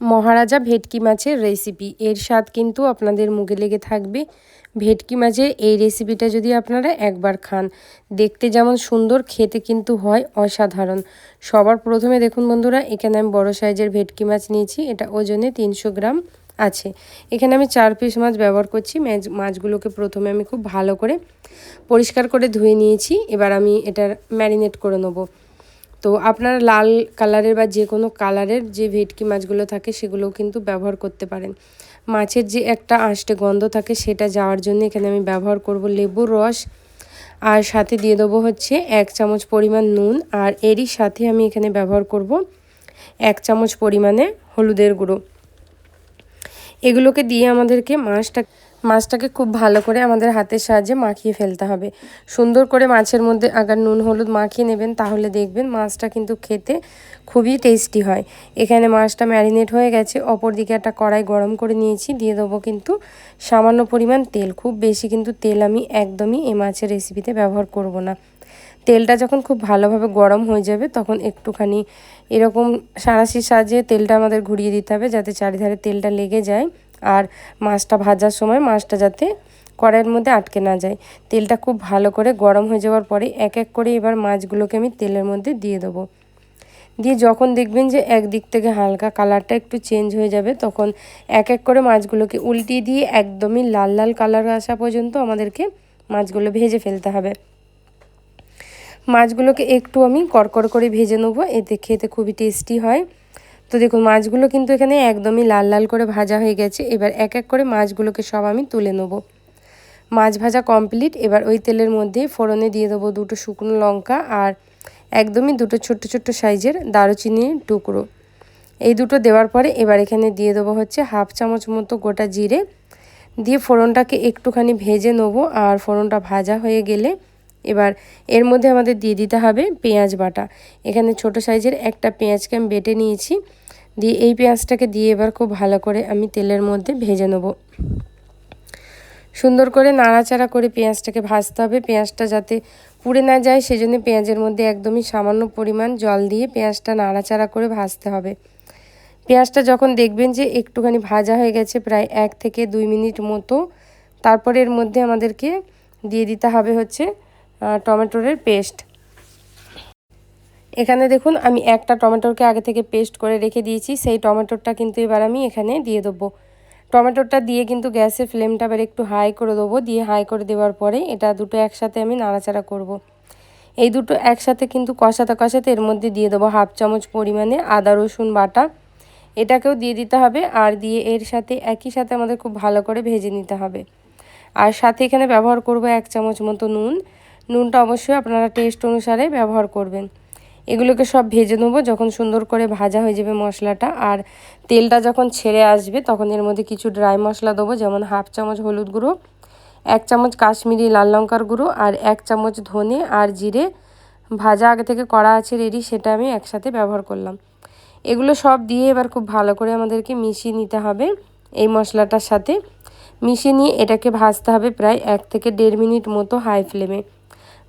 মহারাজা ভেটকি মাছের রেসিপি এর স্বাদ কিন্তু আপনাদের মুখে লেগে থাকবে। ভেটকি মাছের এই রেসিপিটা যদি আপনারা একবার খান, দেখতে যেমন সুন্দর, খেতে কিন্তু হয় অসাধারণ। সবার প্রথমে দেখুন বন্ধুরা, এখানে আমি বড় সাইজের ভেটকি মাছ নিয়েছি, এটা ওজনে তিনশো গ্রাম আছে। এখানে আমি চার পিস মাছ ব্যবহার করছি মাছগুলোকে প্রথমে আমি খুব ভালো করে পরিষ্কার করে ধুয়ে নিয়েছি, এবার আমি এটার ম্যারিনেট করে নেব। তো আপনারা লাল কালারের বা যে কোনো কালারের যে ভেটকি মাছগুলো থাকে সেগুলোও কিন্তু ব্যবহার করতে পারেন। মাছের যে একটা আঁশটে গন্ধ থাকে সেটা যাওয়ার জন্য এখানে আমি ব্যবহার করব লেবুর রস। আর সাথে দিয়ে দেবো হচ্ছে এক চামচ পরিমাণ নুন আর এরই সাথে আমি এখানে ব্যবহার করব এক চামচ পরিমাণে হলুদের গুঁড়ো। এগুলোকে দিয়ে আমাদেরকে মাছটা মাছটাকে খুব ভালো করে আমাদের হাতের সাহায্যে মাখিয়ে ফেলতে হবে। সুন্দর করে মাছের মধ্যে আগার নুন, হলুদ মাখিয়ে নেবেন, তাহলে দেখবেন মাছটা কিন্তু খেতে খুবই টেস্টি হয়। এখানে মাছটা ম্যারিনেট হয়ে গেছে। অপর দিকে একটা কড়াই গরম করে নিয়েছি। দিয়ে দেবো কিন্তু সামান্য পরিমাণ তেল। খুব বেশি কিন্তু তেল আমি একদমই এ মাছের রেসিপিতে ব্যবহার করব না। তেলটা যখন খুব ভালোভাবে গরম হয়ে যাবে, তখন একটুখানি এরকম সারাশির সাহায্যে তেলটা আমাদের ঘুরিয়ে দিতে হবে, যাতে চারিধারে তেলটা লেগে যায়। আর মাছটা ভাজার সময় মাছটা যাতে কড়াইয়ের মধ্যে আটকে না যায়। তেলটা খুব ভালো করে গরম হয়ে যাওয়ার পরে এক এক করে এবার মাছগুলোকে আমি তেলের মধ্যে দিয়ে দেবো। দিয়ে যখন দেখবেন যে একদিক থেকে হালকা কালারটা একটু চেঞ্জ হয়ে যাবে, তখন এক এক করে মাছগুলোকে উল্টিয়ে দিয়ে একদমই লাল লাল কালার আসা পর্যন্ত আমাদেরকে মাছগুলো ভেজে ফেলতে হবে। মাছগুলোকে একটু আমি কড়কড় করে ভেজে নেব, এতে খেতে খুবই টেস্টি হয়। তো দেখুন, মাছগুলো কিন্তু এখানে একদমই লাল লাল করে ভাজা হয়ে গেছে। এবার এক এক করে মাছগুলোকে সব আমি তুলে নেব। মাছ ভাজা কমপ্লিট। এবার ওই তেলের মধ্যে ফোড়নে দিয়ে দেবো দুটো শুকনো লঙ্কা আর একদমই দুটো ছোট্ট ছোট্ট সাইজের দারুচিনির টুকরো। এই দুটো দেওয়ার পরে এবার এখানে দিয়ে দেবো হচ্ছে হাফ চামচ মতো গোটা জিরে। দিয়ে ফোড়নটাকে একটুখানি ভেজে নেব। আর ফোড়নটা ভাজা হয়ে গেলে এবার এর মধ্যে আমাদের দিয়ে দিতে হবে পেঁয়াজ বাটা। এখানে ছোট সাইজের একটা পেঁয়াজকে আমি বেটে নিয়েছি। দিয়ে এই পেঁয়াজটাকে দিয়ে এবার খুব ভালো করে আমি তেলের মধ্যে ভেজে নেব। সুন্দর করে নাড়াচাড়া করে পেঁয়াজটাকে ভাজতে হবে। পেঁয়াজটা যাতে পুড়ে না যায়, সেজন্য পেঁয়াজের মধ্যে একদমই সামান্য পরিমাণ জল দিয়ে পেঁয়াজটা নাড়াচাড়া করে ভাজতে হবে। পেঁয়াজটা যখন দেখবেন যে একটুখানি ভাজা হয়ে গেছে, প্রায় এক থেকে দুই মিনিট মতো, তারপরে এর মধ্যে আমাদেরকে দিয়ে দিতে হবে হচ্ছে টমেটোরের পেস্ট এখানে দেখুন, আমি একটা টমেটোরকে আগে থেকে পেস্ট করে রেখে দিয়েছি, সেই টমেটোরটা কিন্তু এবার আমি এখানে দিয়ে দেবো। টমেটোরটা দিয়ে কিন্তু গ্যাসের ফ্লেমটা এবার একটু হাই করে দেবো, দিয়ে হাই করে দেওয়ার পরে এটা দুটো একসাথে আমি নাড়াচাড়া করব। এই দুটো একসাথে কিন্তু কষাতে কষাতে এর মধ্যে দিয়ে দেবো হাফ চামচ পরিমাণে আদা, রসুন বাটা। এটাকেও দিয়ে দিতে হবে, আর দিয়ে এর সাথে একই সাথে আমাদের খুব ভালো করে ভেজে নিতে হবে। আর সাথে এখানে ব্যবহার করব এক চামচ মতো নুন। নুনটা অবশ্যই আপনারা টেস্ট অনুসারে ব্যবহার করবেন। এগুলোকে সব ভেজে নেব, যখন সুন্দর করে ভাজা হয়ে যাবে মশলাটা। আর তেলটা যখন ছেড়ে আসবে, তখন এর মধ্যে কিছু ড্রাই মশলা দেবো, যেমন হাফ চামচ হলুদ গুঁড়ো, এক চামচ কাশ্মীরি লাল লঙ্কার গুঁড়ো, আর এক চামচ ধনে আর জিরে। ভাজা আগে থেকে করা আছে রেডি সেটা আমি একসাথে ব্যবহার করলাম। এগুলো সব দিয়ে এবার খুব ভালো করে আমাদেরকে মিশিয়ে নিতে হবে এই মশলাটার সাথে। মিশিয়ে নিয়ে এটাকে ভাজতে হবে প্রায় এক থেকে দেড় মিনিট মতো হাই ফ্লেমে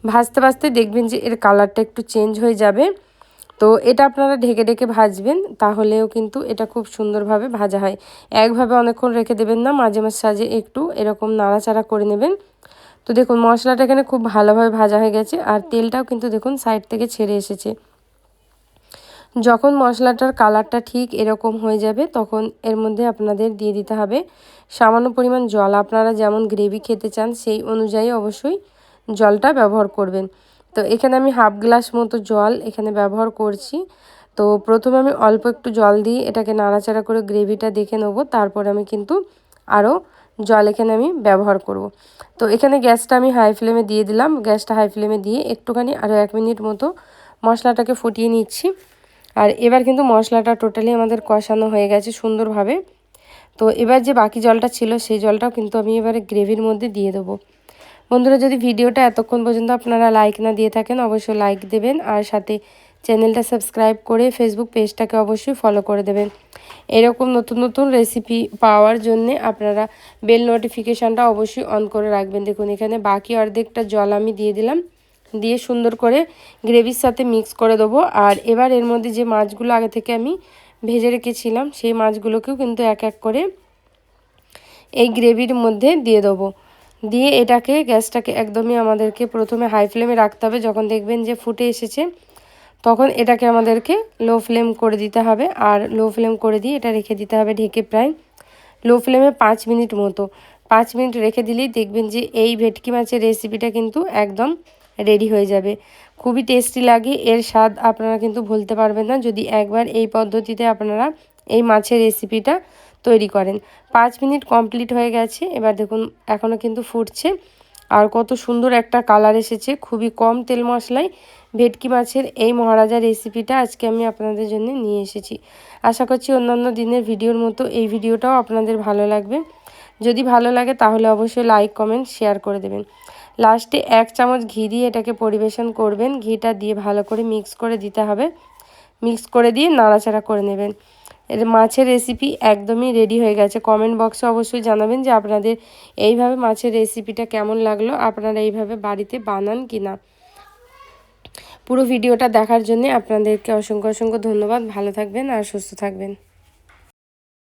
ভাজতে ভাজতে দেখবেন যে এর কালারটা একটু চেঞ্জ হয়ে যাবে। তো এটা আপনারা ঢেকে ঢেকে ভাজবেন, তাহলেও কিন্তু এটা খুব সুন্দরভাবে ভাজা হয়। একভাবে অনেকক্ষণ রেখে দেবেন না, মাঝে মাঝে সাজে একটু এরকম নাড়াচাড়া করে নেবেন। তো দেখুন, মশলাটা এখানে খুব ভালোভাবে ভাজা হয়ে গেছে, আর তেলটাও কিন্তু দেখুন সাইড থেকে ছেড়ে এসেছে। যখন মশলাটার কালারটা ঠিক এরকম হয়ে যাবে, তখন এর মধ্যে আপনাদের দিয়ে দিতে হবে সামান্য পরিমাণ জল। আপনারা যেমন গ্রেভি খেতে চান, সেই অনুযায়ী অবশ্যই জলটা ব্যবহার করবেন। তো এখানে আমি হাফ গ্লাস মতো জল এখানে ব্যবহার করছি। তো প্রথমে আমি অল্প একটু জল দিয়ে এটাকে নাড়াচাড়া করে গ্রেভিটা দেখে নেব। তারপর আমি কিন্তু আরও জল এখানে আমি ব্যবহার করব। তো এখানে গ্যাসটা আমি হাই ফ্লেমে দিয়ে দিলাম। গ্যাসটা হাই ফ্লেমে দিয়ে একটুখানি আরও এক মিনিট মতো মশলাটাকে ফুটিয়ে নিচ্ছি। আর এবার কিন্তু মশলাটা টোটালি আমাদের কষানো হয়ে গেছে সুন্দরভাবে। তো এবার যে বাকি জলটা ছিল সেই জলটাও কিন্তু আমি এবারে গ্রেভির মধ্যে দিয়ে দেবো। বন্ধুরা, যদি ভিডিওটা এতক্ষণ পর্যন্ত আপনারা লাইক না দিয়ে থাকেন, অবশ্যই লাইক দেবেন আর সাথে চ্যানেলটা সাবস্ক্রাইব করে ফেসবুক পেজটাকে অবশ্যই ফলো করে দেবেন। এরকম নতুন নতুন রেসিপি পাওয়ার জন্যে আপনারা বেল নোটিফিকেশানটা অবশ্যই অন করে রাখবেন। দেখুন, এখানে বাকি অর্ধেকটা জল আমি দিয়ে দিলাম। দিয়ে সুন্দর করে গ্রেভির সাথে মিক্স করে দেবো। আর এবার এর মধ্যে যে মাছগুলো আগে থেকে আমি ভেজে রেখেছিলাম, সেই মাছগুলোকেও কিন্তু এক এক করে এই গ্রেভির মধ্যে দিয়ে দেবো। দিয়ে এটাকে, গ্যাসটাকে একদমই আমাদেরকে প্রথমে হাই ফ্লেমে রাখতে হবে। যখন দেখবেন যে ফুটে এসেছে, তখন এটাকে আমাদেরকে লো ফ্লেম করে দিতে হবে। আর লো ফ্লেম করে দিয়ে এটা রেখে দিতে হবে ঢেকে প্রায় লো ফ্লেমে পাঁচ মিনিট মতো। পাঁচ মিনিট রেখে দিলেই দেখবেন যে এই ভেটকি মাছের রেসিপিটা কিন্তু একদম রেডি হয়ে যাবে। খুবই টেস্টি লাগে, এর স্বাদ আপনারা কিন্তু ভুলতে পারবেন না। যদি একবার এই পদ্ধতিতে আপনারা এই মাছের রেসিপিটা তৈরি করেন। পাঁচ মিনিট কমপ্লিট হয়ে গেছে, এবার দেখুন এখনও কিন্তু ফুটছে। আর কত সুন্দর একটা কালার এসেছে, খুবই কম তেল মশলায়। ভেটকি মাছের এই মহারাজা রেসিপিটা আজকে আমি আপনাদের জন্য নিয়ে এসেছি। আশা করছি অন্যান্য দিনের ভিডিওর মতো এই ভিডিওটাও আপনাদের ভালো লাগবে। যদি ভালো লাগে তাহলে অবশ্যই লাইক, কমেন্ট, শেয়ার করে দেবেন। লাস্টে এক চামচ ঘি দিয়ে এটাকে পরিবেশন করবেন। ঘিটা দিয়ে ভালো করে মিক্স করে দিতে হবে। মিক্স করে দিয়ে নাড়াচাড়া করে নেবেন। মাছের রেসিপি একদমই রেডি হয়ে গেছে। কমেন্ট বক্সে অবশ্যই জানাবেন যে আপনাদের এইভাবে মাছের রেসিপিটা কেমন লাগল, আপনারা এইভাবে বাড়িতে বানান কি না। পুরো ভিডিওটা দেখার জন্য আপনাদেরকে অসংখ্য অসংখ্য ধন্যবাদ। ভালো থাকবেন আর সুস্থ থাকবেন।